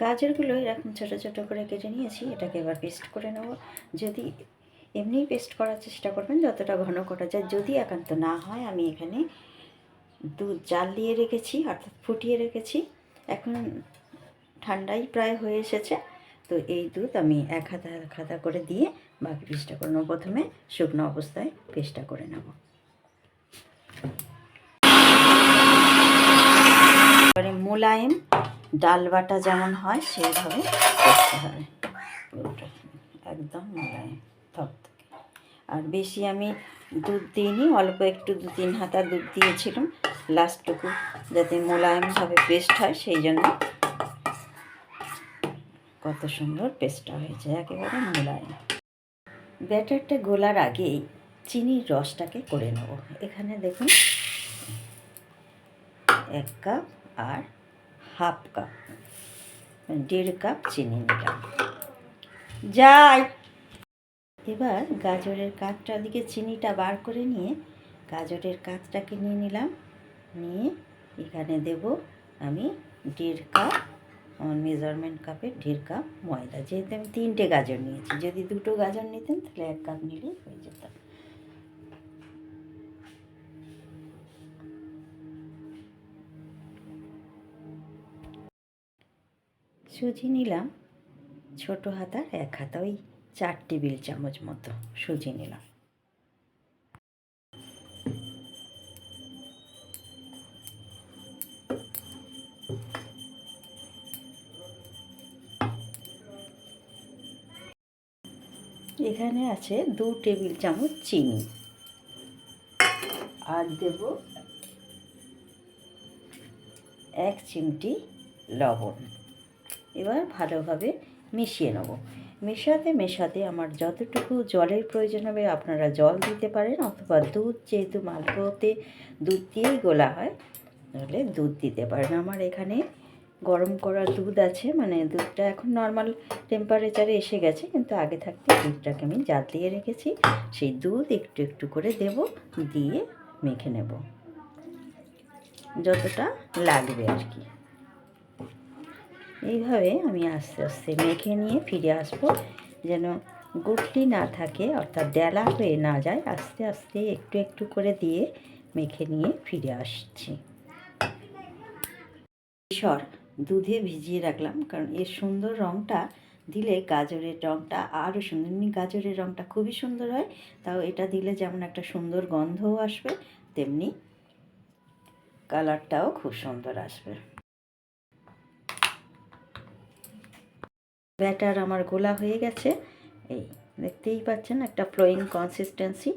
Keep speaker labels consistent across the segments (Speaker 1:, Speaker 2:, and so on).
Speaker 1: গাজরগুলো এরকম ছোটো ছোটো করে কেটে নিয়েছি, এটাকে এবার পেস্ট করে নেব। যদি এমনিই পেস্ট করার চেষ্টা করবেন, যতটা ঘন করা যায়। যদি একান্ত না হয়, আমি এখানে দুধ জাল দিয়ে রেখেছি, অর্থাৎ ফুটিয়ে রেখেছি। এখন ঠান্ডাই প্রায় হয়ে এসেছে, তো এই দুধ আমি এক হাতা এক হাতা করে দিয়ে বাকি পেস্টটা করে নেব। প্রথমে শুকনো অবস্থায় পেস্টটা করে নেব। মোলায়েম ডাল বাটা যেমন হয়, সেইভাবে করতে হবে। একদম মোলায়েম থকথকে আর বেশি আমি দুধ দিইনি, অল্প একটু দু তিন হাতা দুধ দিয়েছিলাম। লাস্টটুকু যাতে মোলায়েমভাবে পেস্ট হয়, সেই জন্য কত সুন্দর পেস্টটা হয়েছে, একেবারে মোলায়েম। ব্যাটারটা গোলার আগেই চিনির রসটাকে করে নেব। এখানে দেখুন, এক কাপ আর হাফ কাপ মানে দেড় কাপ চিনি নিলাম যাই। এবার গাজরের কাঠটা দিকে চিনিটা বার করে নিয়ে গাজরের কাঁচটাকে নিয়ে নিলাম। নিয়ে এখানে দেব আমি দেড় কাপ, আমার মেজারমেন্ট কাপে দেড় কাপ ময়দা। যেহেতু আমি তিনটে গাজর নিয়েছি, যদি দুটো গাজর নিতেন তাহলে এক কাপ নিলেই হয়ে যেত। সুজি নিলাম। ছোট হাতার এক হাতা ওই চার টেবিল চামচ মতো সুজি নিলাম। এখানে আছে দু টেবিল চামচ চিনি। আর দেব এক চিমটি লবণ। এবার ভালোভাবে মিশিয়ে নেব। মেশাতে মেশাতে আমার যতটুকু জলের প্রয়োজন হবে আপনারা জল দিতে পারেন অথবা দুধ, যেহেতু মালপোতে দুধ দিয়েই গোলা হয়, তাহলে দুধ দিতে পারেন। আমার এখানে গরম করা দুধ আছে মানে দুধটা এখন নর্মাল টেম্পারেচারে এসে গেছে, কিন্তু আগে থাকতে দুধটাকে আমি জাল দিয়ে রেখেছি। সেই দুধ একটু একটু করে দেব, দিয়ে মেখে নেব। যতটা লাগবে আর কি। এইভাবে আমি আস্তে আস্তে মেখে নিয়ে ফিরে আসব, যেন গুটলি না থাকে, অর্থাৎ ডেলা হয়ে না যায়, আস্তে আস্তে একটু একটু করে দিয়ে মেখে নিয়ে ফিরে আসছি। সর দুধে ভিজিয়ে রাখলাম, কারণ এর সুন্দর রঙটা দিলে গাজরের রঙটা আরও সুন্দর। এমনি গাজরের রঙটা খুবই সুন্দর হয়, তাও এটা দিলে যেমন একটা সুন্দর গন্ধও আসবে, তেমনি কালারটাও খুব সুন্দর আসবে। ব্যাটার আমার গোলা হয়ে গেছে। এই দেখতেই পাচ্ছেন একটা ফ্লোয়িং কনসিস্টেন্সি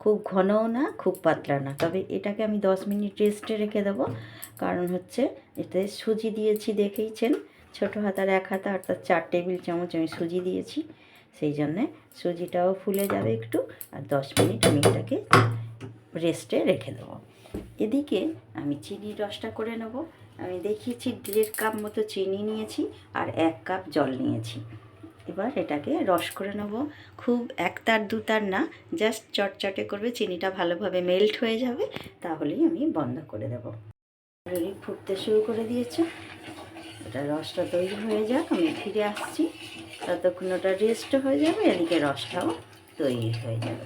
Speaker 1: খুব ঘনও না, খুব পাতলা না। তবে এটাকে আমি দশ মিনিট রেস্টে রেখে দেবো। কারণ হচ্ছে এতে সুজি দিয়েছি, দেখেইছেন? ছোটো হাতার এক হাতা অর্থাৎ চার টেবিল চামচ আমি সুজি দিয়েছি। সেই জন্যে সুজিটাও ফুলে যাবে একটু, আর দশ মিনিট আমি এটাকে রেস্টে রেখে দেবো। এদিকে আমি চিনির রসটা করে নেব। আমি দেখিয়েছি, দেড় কাপ মতো চিনি নিয়েছি আর এক কাপ জল নিয়েছি। এবার এটাকে রস করে নেব। খুব একতার দুতার না, জাস্ট চটচটে করবে, চিনিটা ভালোভাবে মেল্ট হয়ে যাবে, তাহলেই আমি বন্ধ করে দেব। অলরেডি ফুটতে শুরু করে দিয়েছে। এটা রসটা তৈরি হয়ে যাক, আমি ফিরে আসছি। ততক্ষণ ওটা রেস্ট হয়ে যাবে, এদিকে রসটাও তৈরি হয়ে যাবে।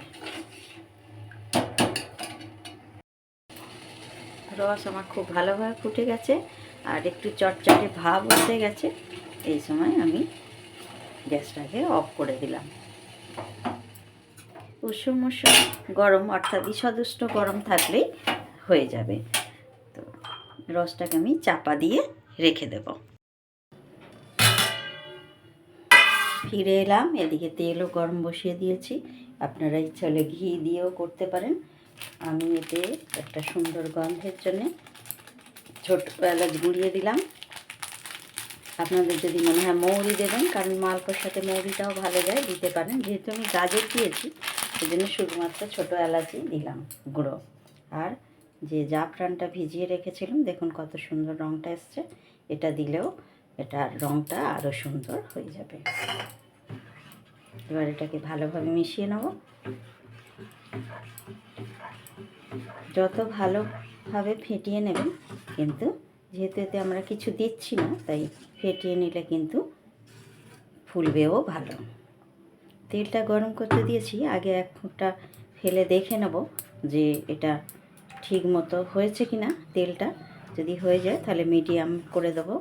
Speaker 1: রস আমার খুব ভালোভাবে ফুটে গেছে। আর একটু চটচটে ভাব উঠে গেছে। এই সময় আমি গ্যাসটাকে অফ করে দিলাম। উষুম উষুম গরম, অর্থাৎ ঈষদুষ্ট গরম থাকলেই হয়ে যাবে। তো রসটাকে আমি চাপা দিয়ে রেখে দেব। ফিরে এলাম। এদিকে তেলও গরম বসিয়ে দিয়েছি। আপনারা ইচ্ছা হলে ঘি দিয়েও করতে পারেন। আমি এতে একটা সুন্দর গন্ধের জন্যে ছোট এলাচ গুঁড়িয়ে দিলাম। আপনাদের যদি মনে হয় মৌরি দেবেন, কারণ মালপোর সাথে মৌরিটাও ভালো যায়, দিতে পারেন। যেহেতু আমি গাজর দিয়েছি সেই জন্য শুধুমাত্র ছোটো এলাচই দিলাম গুঁড়ো। আর যে জাফরানটা ভিজিয়ে রেখেছিলাম, দেখুন কত সুন্দর রঙটা এসছে। এটা দিলেও এটার রঙটা আরও সুন্দর হয়ে যাবে। এবার এটাকে ভালোভাবে মিশিয়ে নেব। যত ভালোভাবে ফেটিয়ে নেবেন, কিন্তু যেহেতু এতে আমরা কিছু দিচ্ছি না, তাই ফেটিয়ে নিলে কিন্তু ফুলবেও ভালো। তেলটা গরম করতে দিয়েছি, আগে এক ফুটটা ফেলে দেখে নেব যে এটা ঠিক মতো হয়েছে কি না তেলটা। যদি হয়ে যায়, তাহলে মিডিয়াম করে দেবো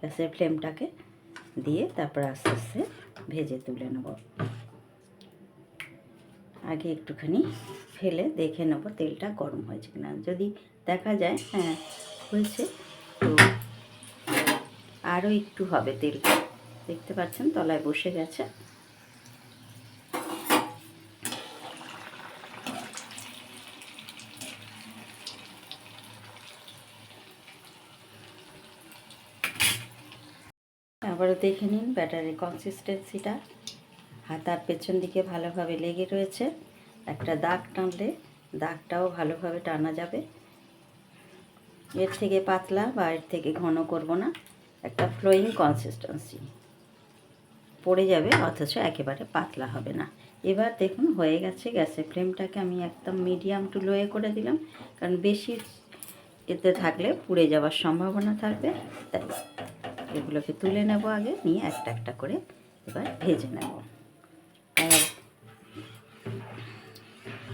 Speaker 1: গ্যাসের ফ্লেমটাকে, দিয়ে তারপর আস্তে আস্তে ভেজে তুলে নেব। আগে একটুখানি ফেলে দেখে নেব তেলটা গরম হয়েছে কিনা। যদি দেখা যায় হ্যাঁ হয়েছে, তো আরও একটু হবে তেলটা। দেখতে পাচ্ছেন, তলায় বসে গেছে। আবারও দেখে নিন ব্যাটারির কনসিস্টেন্সিটা হাতার পেছন দিকে ভালোভাবে লেগে রয়েছে। একটা দাগ টানলে দাগটাও ভালোভাবে টানা যাবে। এর থেকে পাতলা বা এর থেকে ঘন করব না। একটা ফ্লোয়িং কনসিস্টেন্সি পড়ে যাবে, অথচ একেবারে পাতলা হবে না। এবার দেখুন, হয়ে গেছে গ্যাসের ফ্লেমটাকে আমি একদম মিডিয়াম টু লোয়ে করে দিলাম। কারণ বেশি এতে থাকলে পুড়ে যাওয়ার সম্ভাবনা থাকবে। তাই এগুলোকে তুলে নেব আগে, নিয়ে একটা একটা করে এবার ভেজে নেব।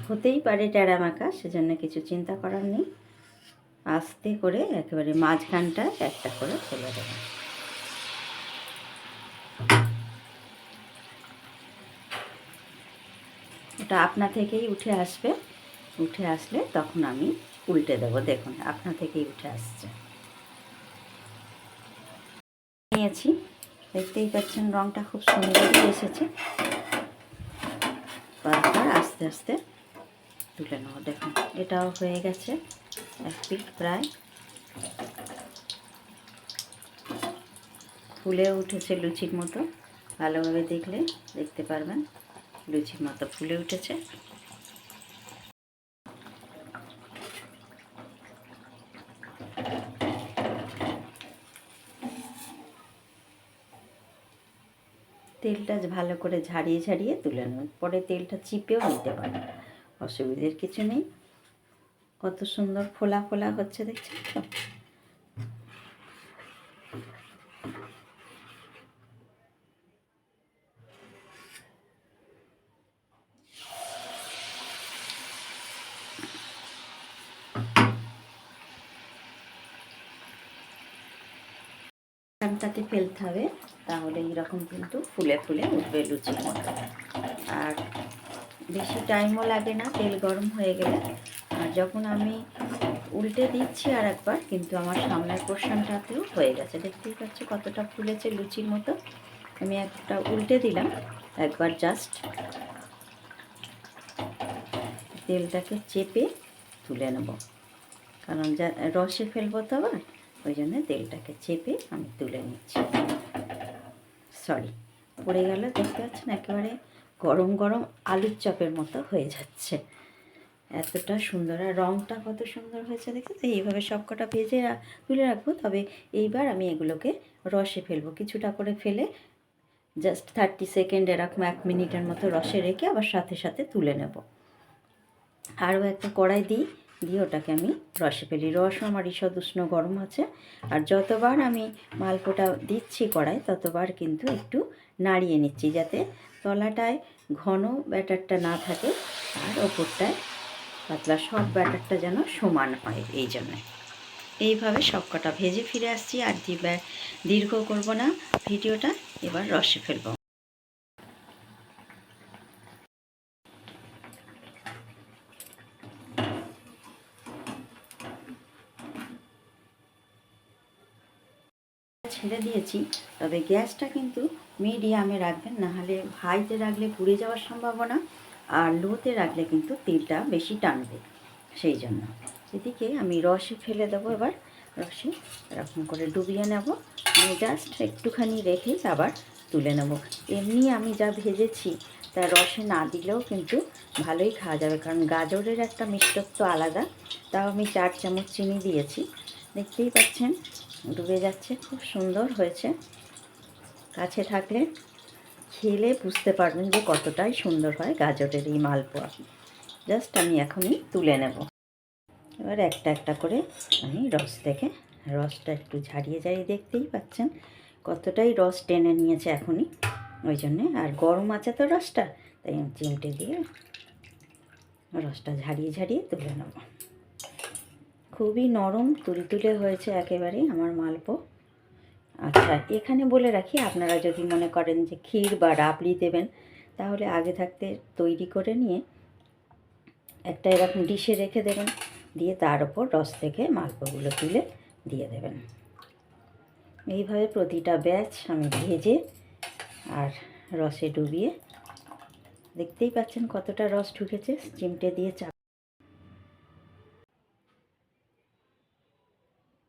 Speaker 1: হতেই পারে টেরামাকা সেজন্য কিছু চিন্তা করার নেই। আস্তে করে একেবারে মাঝখানটা একটা করে ফেলে দেবো। ওটা আপনা থেকেই উঠে আসবে। উঠে আসলে তখন আমি উল্টে দেবো। দেখুন, আপনা থেকেই উঠে আসছে। নিয়েছি। দেখতেই পাচ্ছেন রঙটা খুব সুন্দরই এসেছে। তারপর আস্তে আস্তে তুলে নেব দেখুন এটাও হয়ে গেছে এক পিঠ প্রায়। ফুলে উঠেছে লুচির মতো, ভালোভাবে দেখলে দেখতে পারবেন, লুচির মতো ফুলে উঠেছে। তেলটা ভালো করে ঝাড়িয়ে ঝাড়িয়ে তুলে নেবেন পরে তেলটা চিপেও নিতে পারেন অসুবিধের কিছু নেই। কত সুন্দর ফোলা ফোলা হচ্ছে, দেখছেন তো? এখানটাতে ফেলতে হবে, তাহলে এরকম কিন্তু ফুলে ফুলে উঠবে লুচির মতো বেশি টাইমও লাগে না, তেল গরম হয়ে গেলে। আর যখন আমি উল্টে দিচ্ছি আর একবার, কিন্তু আমার সামনের পোর্শনটাতেও হয়ে গেছে। দেখতেই পাচ্ছ কতটা ফুলেছে লুচির মতো। আমি একটা উল্টে দিলাম, একবার জাস্ট তেলটাকে চেপে তুলে নেব। কারণ যা, রসে ফেলব তো আবার, ওই জন্য তেলটাকে চেপে আমি তুলে নিচ্ছি। সরি পড়ে গেল, দেখতে পাচ্ছেন? একেবারে গরম গরম আলুর চপের মতো হয়ে যাচ্ছে। এতটা সুন্দর। আর রঙটা কত সুন্দর হয়েছে দেখতে তো? এইভাবে সবকটা ভেজে তুলে রাখব। তবে এইবার আমি এগুলোকে রসে ফেলব। কিছুটা করে ফেলে জাস্ট থার্টি সেকেন্ড এরকম এক মিনিটের মতো রসে রেখে আবার সাথে সাথে তুলে নেব। আরও একটা কড়াই দিই। দিয়ে ওটাকে আমি রসে ফেলি। রসও আমার ঈষৎ উষ্ণ গরম আছে। আর যতবার আমি মালপোটা দিচ্ছি কড়াই, ততবার কিন্তু একটু নাড়িয়ে নিচ্ছি যাতে তলাটায় ঘন ব্যাটারটা না থাকে আর ওপরটায় পাতলা সব ব্যাটারটা যেন সমান হয় এই জন্যে। এইভাবে সব কটা ভেজে ফিরে আসছি, আর দীর্ঘ করব না, ভিডিওটা এবার রসে ফেলব। ছেড়ে দিয়েছি, তবে গ্যাসটা কিন্তু মিডিয়ামে রাখবেন, নাহলে হাইতে রাখলে পুড়ে যাওয়ার সম্ভাবনা, আর লোতে রাখলে কিন্তু তেলটা বেশি টানবে, সেই জন্য। এদিকে আমি রসে ফেলে দেবো এবার, রসে এরকম করে ডুবিয়ে নেব, আমি জাস্ট একটুখানি রেখেই আবার তুলে নেব। এমনি আমি যা ভেজেছি, তা রসে না দিলেও কিন্তু ভালোই খাওয়া যাবে, কারণ গাজরের একটা মিষ্টত্ব আলাদা, তাও আমি চার চামচ চিনি দিয়েছি। দেখতেই পাচ্ছেন ডুবে যাচ্ছে, খুব সুন্দর হয়েছে। কাছে থাকলে খেলে বুঝতে পারবেন যে কতটাই সুন্দর হয় গাজরের এই মালপোয়া। জাস্ট আমি এখনই তুলে নেব। এবার একটা একটা করে আমি রস থেকে রসটা একটু ঝারিয়ে ঝারিয়ে দেখতেই পাচ্ছেন কতটাই রস টেনে নিয়েছে এখনই। ওই জন্যে আর গরম আছে তো রসটা, তাই চিমটে দিয়ে রসটা ঝারিয়ে ঝারিয়ে তুলে নেব। খুবই নরম তুলতুলে হয়েছে একেবারেই আমার মালপো। আচ্ছা এখানে বলে রাখি, আপনারা যদি মনে করেন যে ক্ষীর বা রাবড়ি দেবেন, তাহলে আগে থাকতে তৈরি করে নিয়ে একটা এরকম ডিশে রেখে দেবেন, দিয়ে তার ওপর রস থেকে মালপোগুলো তুলে দিয়ে দেবেন। এইভাবে প্রতিটা ব্যাচ আমি ভেজে আর রসে ডুবিয়ে, দেখতেই পাচ্ছেন কতটা রস ঢুকেছে, চিমটে দিয়ে চাপ